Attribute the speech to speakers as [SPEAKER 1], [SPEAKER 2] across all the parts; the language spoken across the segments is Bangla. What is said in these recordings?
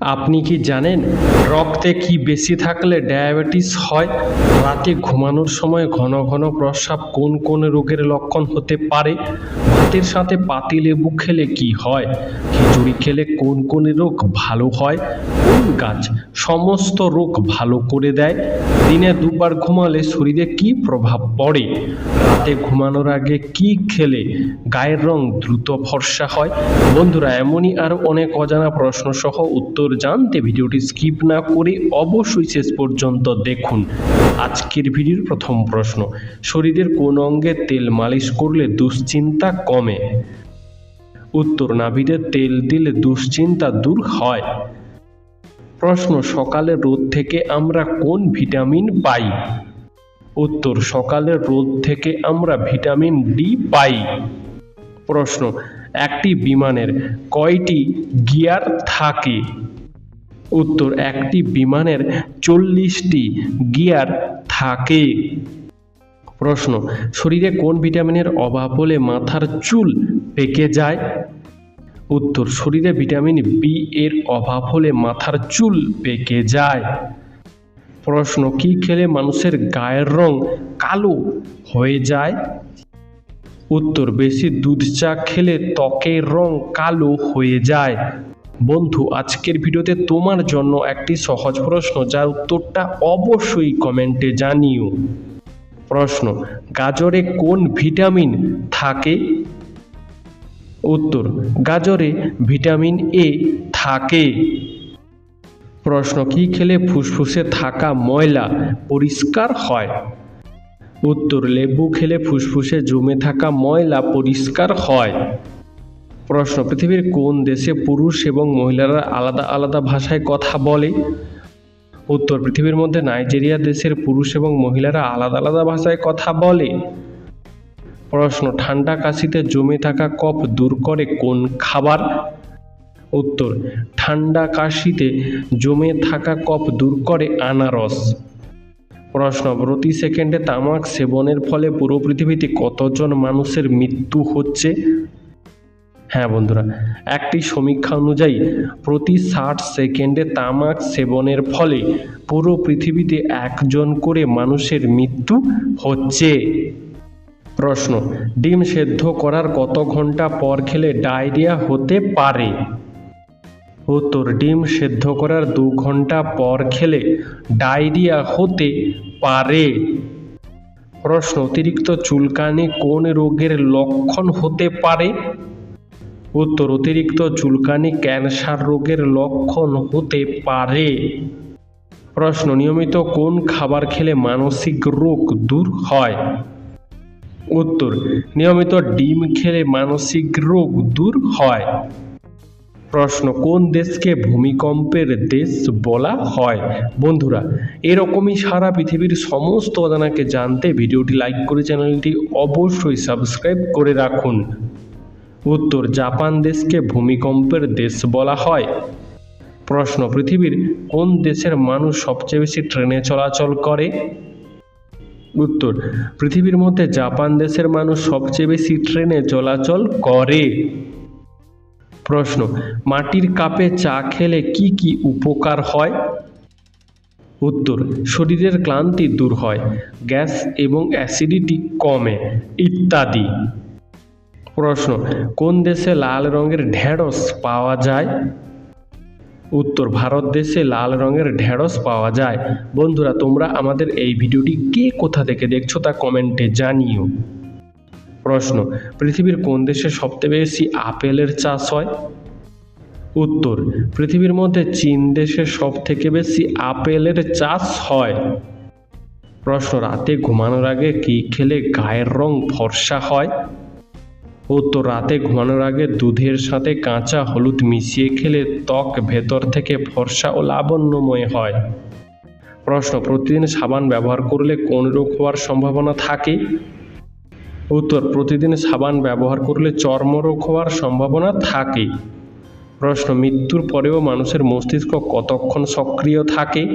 [SPEAKER 1] আপনি কি জানেন রক্তে কি বেশি থাকলে ডায়াবেটিস হয়? রাতে ঘুমানোর সময় ঘন ঘন প্রস্রাব কোন কোন রোগের লক্ষণ হতে পারে? ভাতের সাথে পাতিলেবু খেলে কি হয়? খিচুড়ি খেলে কোন কোন রোগ ভালো হয়? কোন গাছ সমস্ত রোগ ভালো করে দেয়? দিনে দুবার ঘুমালে শরীরে কি প্রভাব পড়ে? রাতে ঘুমানোর আগে কি খেলে গায়ের রং দ্রুত ফর্সা হয়? বন্ধুরা, এমনই আরও অনেক অজানা প্রশ্ন সহ উত্তর জানতে ভিডিওটি স্কিপ না করে অবশ্যই শেষ পর্যন্ত দেখুন। আজকের ভিডিওর প্রথম প্রশ্ন, শরীরের কোন অঙ্গে তেল মালিশ করলে দুশ্চিন্তা কমে? উত্তর নাভিতে তেল দিলে দুশ্চিন্তা দূর হয়। প্রশ্ন সকালে রোদ থেকে আমরা কোন ভিটামিন পাই? উত্তর, সকালের রোদ থেকে আমরা ভিটামিন ডি পাই। প্রশ্ন, একটি বিমানের কয়টি গিয়ার থাকে? উত্তর, একটি বিমানের চল্লিশটি গিয়ার থাকে। প্রশ্ন, শরীরে কোন ভিটামিনের অভাব হলে মাথার চুল পেকে যায়? উত্তর, শরীরে ভিটামিন বি এর অভাব হলে মাথার চুল পেকে যায়। প্রশ্ন, কি খেলে মানুষের গায়ের রং কালো হয়ে যায়? উত্তর, বেশি দুধ চা খেলে ত্বকের রং কালো হয়ে যায়। বন্ধু, আজকের ভিডিওতে তোমার জন্য একটি সহজ প্রশ্ন, যার উত্তরটা অবশ্যই কমেন্টে জানিও। প্রশ্ন, গাজরে কোন ভিটামিন থাকে? উত্তর, গাজরে ভিটামিন এ থাকে। প্রশ্ন, কি খেলে ফুসফুসে থাকা ময়লা পরিষ্কার হয়? উত্তর, লেবু খেলে ফুসফুসে জমে থাকা ময়লা পরিষ্কার হয়। প্রশ্ন, পৃথিবীর কোন দেশে পুরুষ এবং মহিলারা আলাদা আলাদা ভাষায় কথা বলে? উত্তর, পৃথিবীর মধ্যে নাইজেরিয়া দেশের পুরুষ এবং মহিলারা আলাদা আলাদা ভাষায় কথা বলে। প্রশ্ন, ঠান্ডা কাশিতে জমে থাকা কফ দূর করে কোন খাবার? উত্তর, ঠান্ডা কাশিতে জমে থাকা কফ দূর করে আনারস। প্রশ্ন, প্রতি সেকেন্ডে তামাক সেবনের ফলে পুরো পৃথিবীতে কতজন মানুষের মৃত্যু হচ্ছে? হ্যাঁ বন্ধুরা, একটি সমীক্ষা অনুযায়ী প্রতি ষাট সেকেন্ডে তামাক সেবনের ফলে পুরো পৃথিবীতে একজন করে মানুষের মৃত্যু হচ্ছে। প্রশ্ন, ডিম সেদ্ধ করার কত ঘণ্টা পর খেলে ডায়রিয়া হতে পারে? উত্তর, ডিম সেদ্ধ করার দু ঘণ্টা পর খেলে ডায়রিয়া হতে পারে। প্রশ্ন, অতিরিক্ত চুলকানি কোন রোগের লক্ষণ হতে পারে? উত্তর, অতিরিক্ত চুলকানি ক্যান্সার রোগের লক্ষণ হতে পারে। প্রশ্ন, নিয়মিত কোন খাবার খেলে মানসিক রোগ দূর হয়? উত্তর, নিয়মিত ডিম খেলে মানসিক রোগ দূর হয়। প্রশ্ন, কোন দেশকে ভূমিকম্পের দেশ বলা হয়? বন্ধুরা, এরকমই সারা পৃথিবীর সমস্ত অজানাকে জানতে ভিডিওটি লাইক করে চ্যানেলটি অবশ্যই সাবস্ক্রাইব করে রাখুন। উত্তর, জাপান দেশকে ভূমিকম্পের দেশ বলা হয়। প্রশ্ন, পৃথিবীর কোন দেশের মানুষ সবচেয়ে বেশি ট্রেনে চলাচল করে? উত্তর, পৃথিবীর মধ্যে জাপান দেশের মানুষ সবচেয়ে বেশি ট্রেনে চলাচল করে। প্রশ্ন, মাটির কাপে চা খেলে কি কি উপকার হয়? উত্তর, শরীরের ক্লান্তি দূর হয়, গ্যাস এবং অ্যাসিডিটি কমে, ইত্যাদি। প্রশ্ন, কোন দেশে লাল রঙের ঢেঁড়স পাওয়া যায়? উত্তর ভারত দেশে লাল রঙের ঢেঁড়স পাওয়া যায়। বন্ধুরা, তোমরা আমাদের এই ভিডিওটি কে কোথা থেকে দেখছ তা কমেন্টে জানিও। প্রশ্ন, পৃথিবীর কোন দেশে সবচেয়ে বেশি আপেলের চাষ হয়? উত্তর, পৃথিবীর মধ্যে চীন দেশে সব থেকে বেশি আপেলের চাষ হয়। প্রশ্ন, রাতে ঘুমানোর আগে কি খেলে গায়ের রং ফর্সা হয়? উত্তর রাতে ঘুমানোর আগে দুধের সাথে কাঁচা হলুদ মিশিয়ে খেলে ত্বক ভেতর থেকে ফর্সা ও লাবণ্যময় হয়। প্রশ্ন, প্রতিদিন সাবান ব্যবহার করলে কোন রোগ হওয়ার সম্ভাবনা থাকে? উত্তর, প্রতিদিন সাবান ব্যবহার করলে চর্মরোগ হওয়ার সম্ভাবনা থাকে। প্রশ্ন, মৃত্যুর পরেও মানুষের মস্তিষ্ক কতক্ষণ সক্রিয় থাকে?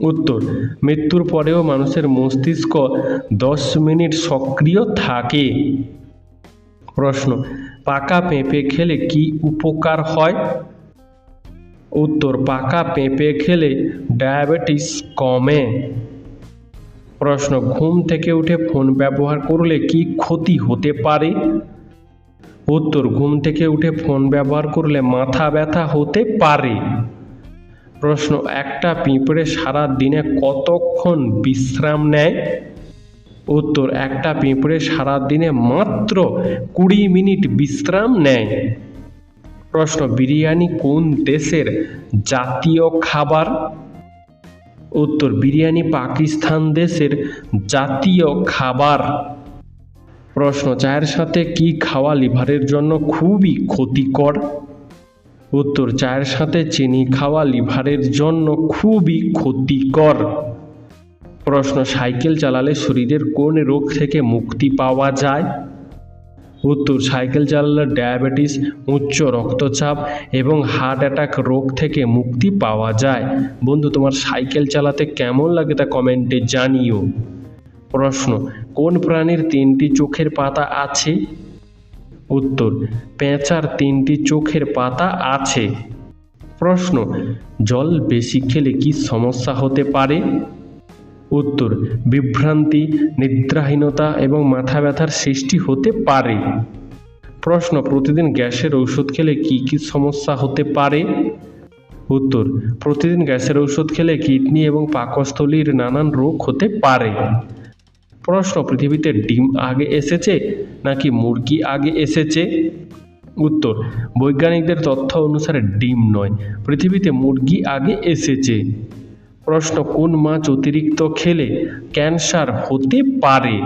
[SPEAKER 1] উত্তর, মৃত্যুর পরেও মানুষের মস্তিষ্ক দশ মিনিট সক্রিয় থাকে। প্রশ্ন, পাকা পেঁপে খেলে কি উপকার হয়? উত্তর, পাকা পেঁপে খেলে ডায়াবেটিস কমে। প্রশ্ন, ঘুম থেকে উঠে ফোন ব্যবহার করলে কি ক্ষতি হতে পারে? উত্তর, ঘুম থেকে উঠে ফোন ব্যবহার করলে মাথা ব্যথা হতে পারে। প্রশ্ন, একটা পিঁপড়ে সারা দিনে কতক্ষণ বিশ্রাম নেয়? উত্তর, একটা পিঁপড়ে সারা দিনে মাত্র কুড়ি মিনিট বিশ্রাম নেয়। প্রশ্ন, বিরিয়ানি কোন দেশের জাতীয় খাবার? উত্তর, বিরিয়ানি পাকিস্তান দেশের জাতীয় খাবার। প্রশ্ন, চায়ের সাথে কি খাওয়া লিভারের জন্য খুবই ক্ষতিকর? উত্তর, চায়ের সাথে চিনি খাওয়া লিভারের জন্য খুবই ক্ষতিকর। প্রশ্ন, সাইকেল চালালে শরীরের কোন রোগ থেকে মুক্তি পাওয়া যায়? উত্তর, সাইকেল চালালে ডায়াবেটিস, উচ্চ রক্তচাপ এবং হার্ট অ্যাটাক রোগ থেকে মুক্তি পাওয়া যায়। বন্ধু, তোমার সাইকেল চালাতে কেমন লাগে তা কমেন্টে জানিও। প্রশ্ন, কোন প্রাণীর তিনটি চোখের পাতা আছে? উত্তর, পেঁচার তিনটি চোখের পাতা আছে। প্রশ্ন, জল বেশি খেলে কি সমস্যা হতে পারে? উত্তর, বিভ্রান্তি, নিদ্রাহীনতা এবং মাথা ব্যথার সৃষ্টি হতে পারে। প্রশ্ন, প্রতিদিন গ্যাসের ঔষধ খেলে কি কি সমস্যা হতে পারে? উত্তর, প্রতিদিন গ্যাসের ঔষধ খেলে কিডনি এবং পাকস্থলীর নানান রোগ হতে পারে। প্রশ্ন, পৃথিবীতে ডিম আগে এসেছে নাকি মুরগি আগে এসেছে? উত্তর, বৈজ্ঞানিকদের তথ্য অনুসারে ডিম নয়, পৃথিবীতে মুরগি আগে এসেছে। প্রশ্ন, কোন মাছ অতিরিক্ত খেলে ক্যান্সার হতে পারে?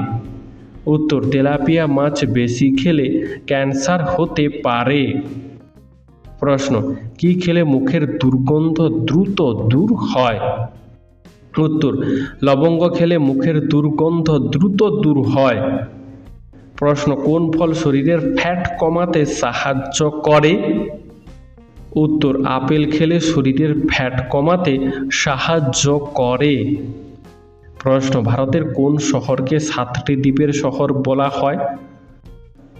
[SPEAKER 1] উত্তর, তেলাপিয়া মাছ বেশি খেলে ক্যান্সার হতে পারে। প্রশ্ন, কি খেলে মুখের দুর্গন্ধ দ্রুত দূর হয়? উত্তর, লবঙ্গ খেলে মুখের দুর্গন্ধ দ্রুত দূর হয়। প্রশ্ন, কোন ফল শরীরের ফ্যাট কমাতে সাহায্য করে? উত্তর, আপেল খেলে শরীরের ফ্যাট কমাতে সাহায্য করে। প্রশ্ন, ভারতের কোন শহরকে সাতটি দ্বীপের শহর বলা হয়?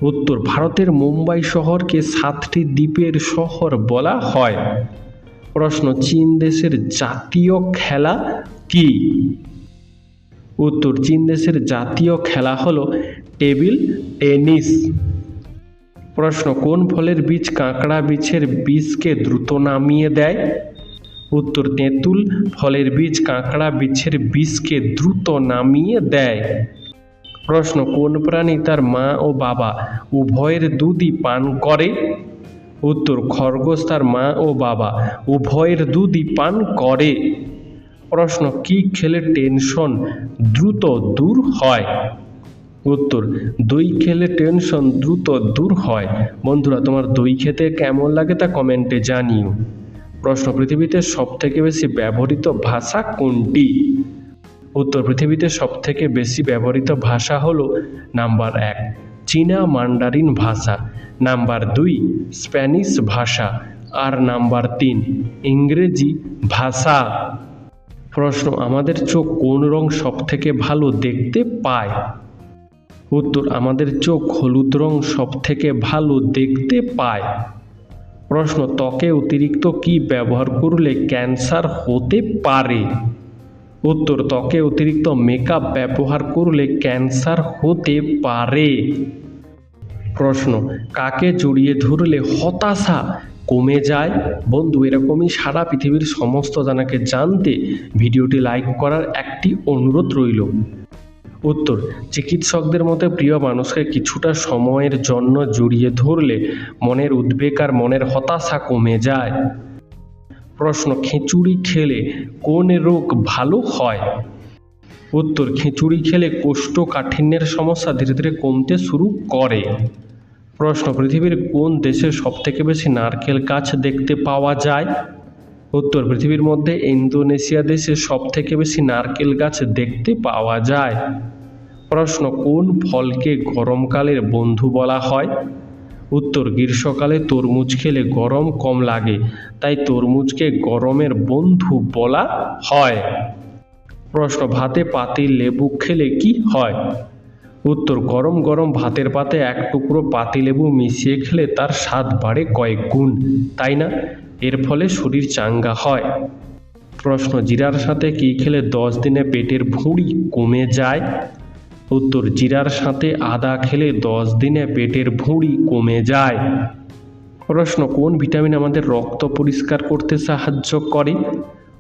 [SPEAKER 1] উত্তর, ভারতের মুম্বাই শহরকে সাতটি দ্বীপের শহর বলা হয়। প্রশ্ন, চীন দেশের জাতীয় খেলা কি? উত্তর, চীন দেশের জাতীয় খেলা হলো টেবিল টেনিস। প্রশ্ন, কোন ফলের বীজ কাঁকড়া বীজের বীজকে দ্রুত নামিয়ে দেয়? উত্তর, তেঁতুল ফলের বীজ কাঁকড়া বীজের বীজকে দ্রুত নামিয়ে দেয়। প্রশ্ন, কোন প্রাণী তার মা ও বাবা উভয়ের দুধই পান করে? উত্তর, খরগোশ তার মা ও বাবা উভয়ের দুধই পান করে। প্রশ্ন, কি খেলে টেনশন দ্রুত দূর হয়? উত্তর, দই খেলে টেনশন দ্রুত দূর হয়। বন্ধুরা, তোমার দই খেতে কেমন লাগে তা কমেন্টে জানিও। প্রশ্ন, পৃথিবীতে সবথেকে বেশি ব্যবহৃত ভাষা কোনটি? উত্তর, পৃথিবীতে সবথেকে বেশি ব্যবহৃত ভাষা হলো নাম্বার এক, চীনা মান্ডারিন ভাষা, নাম্বার দুই, স্প্যানিশ ভাষা, আর নাম্বার তিন, ইংরেজি ভাষা। প্রশ্ন, আমাদের চোখ কোন রং সবথেকে ভালো দেখতে পায়? উত্তর, আমাদের চোখ হলুদ রং সব থেকে ভালো দেখতে পায়। প্রশ্ন, ত্বকে অতিরিক্ত কি ব্যবহার করলে ক্যান্সার হতে পারে? উত্তর, ত্বকে অতিরিক্ত মেকআপ ব্যবহার করলে ক্যান্সার হতে পারে। প্রশ্ন, কাকে জড়িয়ে ধরলে হতাশা কমে যায়? বন্ধু, এরকমই সারা পৃথিবীর সমস্ত জানাকে জানতে ভিডিওটি লাইক করার একটি অনুরোধ রইল। উত্তর, চিকিৎসকদের মতে প্রিয় মানুষকে কিছুটা সময়ের জন্য জড়িয়ে ধরলে মনের উদ্বেগ আর মনের হতাশা কমে যায়। প্রশ্ন, খিচুড়ি খেলে কোন রোগ ভালো হয়? উত্তর, খিচুড়ি খেলে কোষ্ঠকাঠিন্যের সমস্যা ধীরে ধীরে কমতে শুরু করে। প্রশ্ন, পৃথিবীর কোন দেশে সবথেকে বেশি নারকেল গাছ দেখতে পাওয়া যায়? উত্তর, পৃথিবীর মধ্যে ইন্দোনেশিয়া দেশে সবথেকে বেশি নারকেল গাছ দেখতে পাওয়া যায়। প্রশ্ন, কোন ফলকে গরমকালের বন্ধু বলা হয়? উত্তর, গ্রীষ্মকালে তরমুজ খেলে গরম কম লাগে, তাই তরমুজকে গরমের বন্ধু বলা হয়। প্রশ্ন, ভাতে পাতি লেবু খেলে কি হয়? উত্তর, গরম গরম ভাতের পাতে এক টুকরো পাতিলেবু মিশিয়ে খেলে তার স্বাদ বাড়ে কয়েক গুণ, তাই না? এর ফলে শরীর চাঙ্গা হয়। প্রশ্ন, জিরার সাথে কী খেলে দশ দিনে পেটের ভুঁড়ি কমে যায়? উত্তর জিরার সাথে আদা খেলে দশ দিনে পেটের ভুঁড়ি কমে যায়। প্রশ্ন, কোন ভিটামিন আমাদের রক্ত পরিষ্কার করতে সাহায্য করে?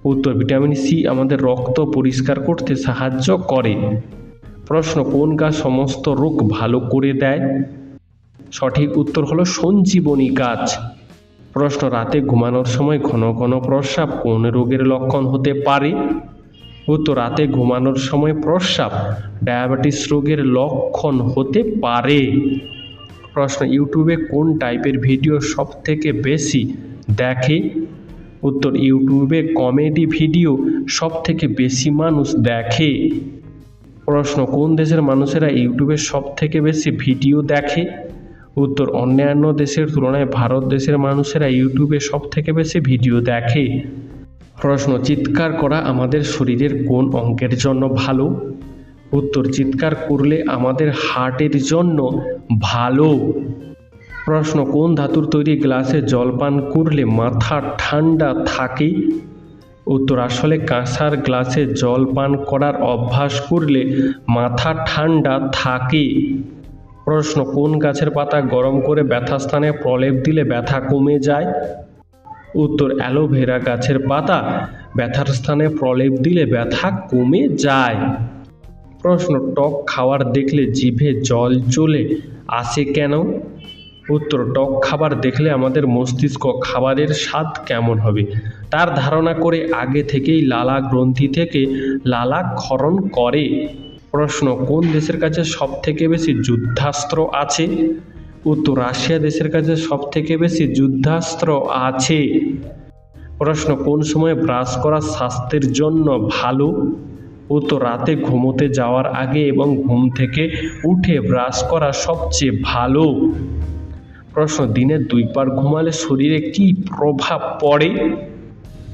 [SPEAKER 1] উত্তর, ভিটামিন সি আমাদের রক্ত পরিষ্কার করতে সাহায্য করে। প্রশ্ন, কোন গাছ সমস্ত রোগ ভালো করে দেয়? সঠিক উত্তর হলো সঞ্জীবনী গাছ। প্রশ্ন, রাতে ঘুমানোর সময় ঘন ঘন প্রস্রাব কোন রোগের লক্ষণ হতে পারে? উত্তর রাতে ঘুমানোর সময় প্রস্রাব। ডায়াবেটিস রোগের লক্ষণ হতে পারে। প্রশ্ন, ইউটিউবে কোন টাইপের ভিডিও সব থেকে বেশি দেখে? উত্তর, ইউটিউবে কমেডি ভিডিও সব থেকে বেশি মানুষ দেখে। প্রশ্ন, কোন দেশের মানুষেরা ইউটিউবে সব থেকে বেশি ভিডিও দেখে? উত্তর, অন্যান্য দেশের তুলনায় ভারত দেশের মানুষেরা ইউটিউবে সব থেকে বেশি ভিডিও দেখে। প্রশ্ন, চিৎকার করা আমাদের শরীরের কোন অঙ্কের জন্য ভালো? উত্তর, চিৎকার করলে আমাদের হার্টের জন্য ভালো। প্রশ্ন, কোন ধাতুর তৈরি গ্লাসে জল পান করলে মাথা ঠান্ডা থাকে? উত্তর, আসলে কাঁসার গ্লাসে জল পান করার অভ্যাস করলে মাথা ঠান্ডা থাকে। প্রশ্ন, কোন গাছের পাতা গরম করে ব্যথা স্থানে প্রলেপ দিলে ব্যথা কমে যায়? উত্তর অ্যালোভেরা গাছের পাতা ব্যথার স্থানে প্রলেপ দিলে ব্যথা কমে যায়। প্রশ্ন, টক খাবার দেখলে জিভে জল চলে আসে কেন? উত্তর, টক খাবার দেখলে আমাদের মস্তিষ্ক খাবারের স্বাদ কেমন হবে? তার ধারণা করে আগে থেকেই লালা গ্রন্থি থেকে লালা ক্ষরণ করে। প্রশ্ন, কোন দেশের কাছে সব থেকে বেশি যুদ্ধাস্ত্র আছে? উত্তর রাশিয়া দেশের কাছে সব থেকে বেশি যুদ্ধাস্ত্র আছে। প্রশ্ন, কোন সময় ব্রাশ করা স্বাস্থ্যের জন্য ভালো? উত্তর, রাতে ঘুমোতে যাওয়ার আগে এবং ঘুম থেকে উঠে ব্রাশ করা সবচেয়ে ভালো। প্রশ্ন, দিনে দুইবার ঘুমালে শরীরে কি প্রভাব পড়ে?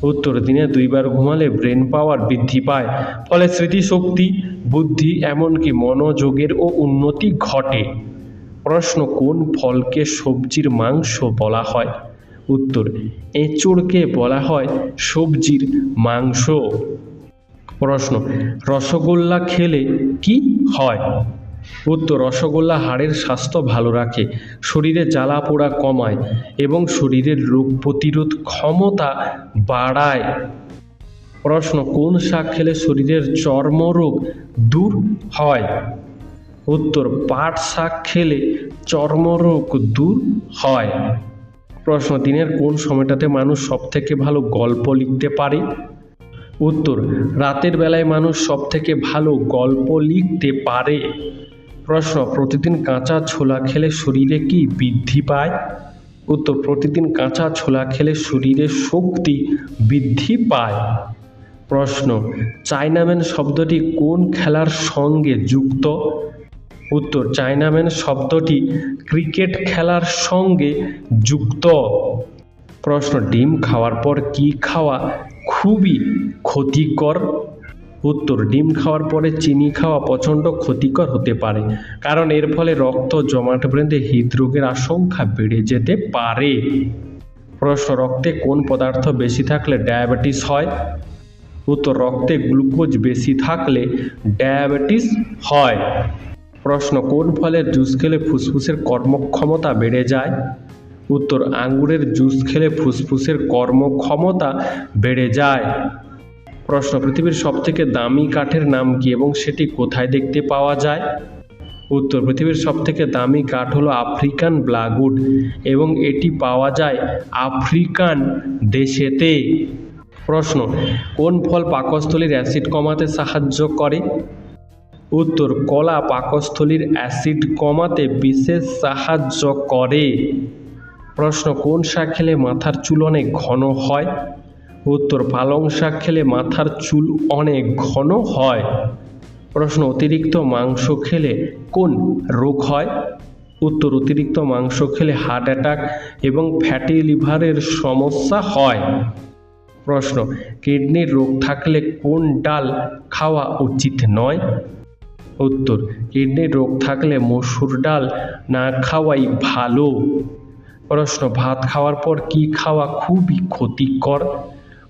[SPEAKER 1] উত্তর, দিনে দুইবার ঘুমালে ব্রেন পাওয়ার বৃদ্ধি পায়, ফলে স্মৃতিশক্তি, বুদ্ধি, এমনকি মনোযোগের ও উন্নতি ঘটে। প্রশ্ন, কোন ফলকে সবজির মাংস বলা হয়? উত্তর, এঁচড়কে বলা হয় সবজির মাংস। প্রশ্ন, রসগোল্লা খেলে কি হয়? উত্তর, রসগোল্লা হাড়ের স্বাস্থ্য ভালো রাখে, শরীরে জ্বালা পোড়া কমায় এবং শরীরের রোগ প্রতিরোধ ক্ষমতা বাড়ায়। প্রশ্ন, কোন শাক খেলে শরীরের চর্মরোগ দূর হয়? উত্তর পাট শাক খেলে চর্মরোগ দূর হয়। প্রশ্ন দিনের কোন সময়টাতে মানুষ সবথেকে ভালো গল্প লিখতে পারে? উত্তর, রাতের বেলায় মানুষ সবথেকে ভালো গল্প লিখতে পারে। প্রশ্ন, প্রতিদিন কাঁচা ছোলা খেলে শরীরে কি বৃদ্ধি পায়? উত্তর, প্রতিদিন কাঁচা ছোলা খেলে শরীরে শক্তি বৃদ্ধি পায়। প্রশ্ন চাইনাম্যান শব্দটি কোন খেলার সঙ্গে যুক্ত? উত্তর চাইনাম্যান শব্দটি ক্রিকেট খেলার সঙ্গে যুক্ত। প্রশ্ন, ডিম খাওয়ার পর কি খাওয়া খুবই ক্ষতিকর? উত্তর, ডিম খাওয়ার পরে চিনি খাওয়া প্রচণ্ড ক্ষতিকর হতে পারে, কারণ এর ফলে রক্ত জমাট বেঁধে হৃদরোগের আশঙ্কা বেড়ে যেতে পারে। প্রশ্ন, রক্তে কোন পদার্থ বেশি থাকলে ডায়াবেটিস হয়? উত্তর, রক্তে গ্লুকোজ বেশি থাকলে ডায়াবেটিস হয়। প্রশ্ন, কোন ফলের জুস খেলে ফুসফুসের কর্মক্ষমতা বেড়ে যায়? উত্তর, আঙ্গুরের জুস খেলে ফুসফুসের কর্মক্ষমতা বেড়ে যায়। প্রশ্ন, পৃথিবীর সবথেকে দামি কাঠের নাম কি এবং সেটি কোথায় দেখতে পাওয়া যায়? উত্তর, পৃথিবীর সবথেকে দামি কাঠ হলো আফ্রিকান ব্লাগুড এবং এটি পাওয়া যায় আফ্রিকান দেশেতে। প্রশ্ন, কোন ফল পাকস্থলীর অ্যাসিড কমাতে সাহায্য করে? উত্তর, কলা পাকস্থলীর অ্যাসিড কমাতে বিশেষ সাহায্য করে। প্রশ্ন, কোন শাক খেলে মাথার চুল অনেক ঘন হয়? উত্তর, পালং শাক খেলে মাথার চুল অনেক ঘন হয়। প্রশ্ন, অতিরিক্ত মাংস খেলে কোন রোগ হয়? উত্তর, অতিরিক্ত মাংস খেলে হার্ট অ্যাটাক এবং ফ্যাটি লিভারের সমস্যা হয়। প্রশ্ন, কিডনির রোগ থাকলে কোন ডাল খাওয়া উচিত নয়? উত্তর কিডনির রোগ থাকলে মসুর ডাল না খাওয়াই ভালো। প্রশ্ন, ভাত খাওয়ার পর কি খাওয়া খুবই ক্ষতিকর?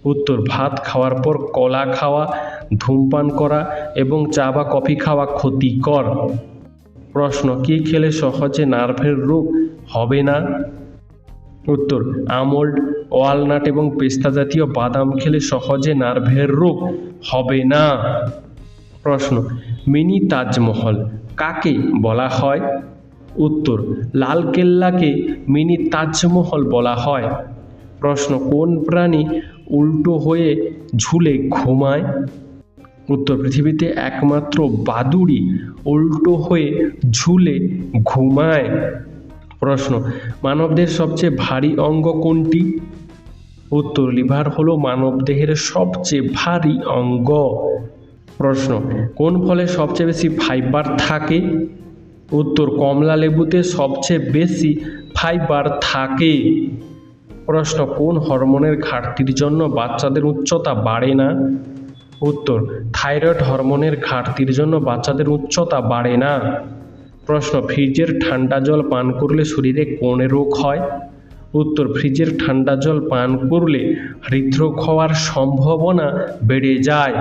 [SPEAKER 1] উত্তর, ভাত খাওয়ার পর কলা খাওয়া, ধূমপান করা এবং চা বা কফি খাওয়া ক্ষতিকর। প্রশ্ন, কি খেলে সহজে নার্ভের রোগ হবে না? উত্তর আমন্ড ওয়ালনাট এবং পেস্তা জাতীয় বাদাম খেলে সহজে নার্ভের রোগ হবে না। প্রশ্ন। মিনি তাজমহল, কাকে বলা হয়? উত্তর, লালকেল্লাকে মিনি তাজমহল বলা হয়। প্রশ্ন, কোন প্রাণী উল্টো হয়ে ঝুলে ঘুমায়? উত্তর, পৃথিবীতে একমাত্র বাদুড়ি উল্টো হয়ে ঝুলে ঘুমায়। প্রশ্ন মানবদেহের সবচেয়ে ভারী অঙ্গ কোনটি? উত্তর, লিভার হলো মানবদেহের সবচেয়ে ভারী অঙ্গ। প্রশ্ন, কোন ফলে সবচেয়ে বেশি ফাইবার থাকে? উত্তর, কমলা লেবুতে সবচেয়ে বেশি ফাইবার থাকে। প্রশ্ন, কোন হরমোনের ঘাটতির জন্য বাচ্চাদের উচ্চতা বাড়ে না? উত্তর, থাইরয়েড হরমোনের ঘাটতির জন্য বাচ্চাদের উচ্চতা বাড়ে না। প্রশ্ন, ফ্রিজের ঠান্ডা জল পান করলে শরীরে কোন রোগ হয়? উত্তর, ফ্রিজের ঠান্ডা জল পান করলে হৃদরোগ হওয়ার সম্ভাবনা বেড়ে যায়।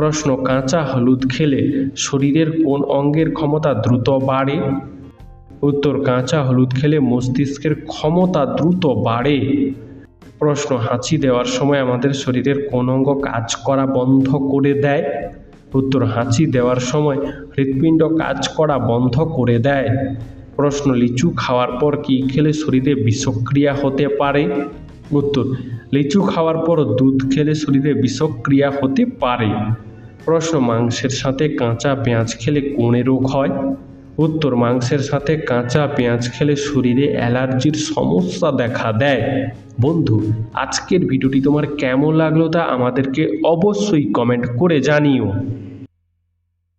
[SPEAKER 1] প্রশ্ন, কাঁচা হলুদ খেলে শরীরের কোন অঙ্গের ক্ষমতা দ্রুত বাড়ে? উত্তর, কাঁচা হলুদ খেলে মস্তিষ্কের ক্ষমতা দ্রুত বাড়ে। প্রশ্ন, হাঁচি দেওয়ার সময় আমাদের শরীরের কোন অঙ্গ কাজ করা বন্ধ করে দেয়? উত্তর, হাঁচি দেওয়ার সময় হৃৎপিণ্ড কাজ করা বন্ধ করে দেয়। প্রশ্ন, লিচু খাওয়ার পর কি খেলে শরীরে বিষক্রিয়া হতে পারে? উত্তর, লিচু খাওয়ার পর দুধ খেলে শরীরে বিষক্রিয়া হতে পারে। প্রশ্ন, মাংসের সাথে কাঁচা পেঁয়াজ খেলে কোণে রোগ হয়? উত্তর, মাংসের সাথে কাঁচা পেঁয়াজ খেলে শরীরে অ্যালার্জির সমস্যা দেখা দেয়। বন্ধু, আজকের ভিডিওটি তোমার কেমন লাগল তা আমাদেরকে অবশ্যই কমেন্ট করে জানিও।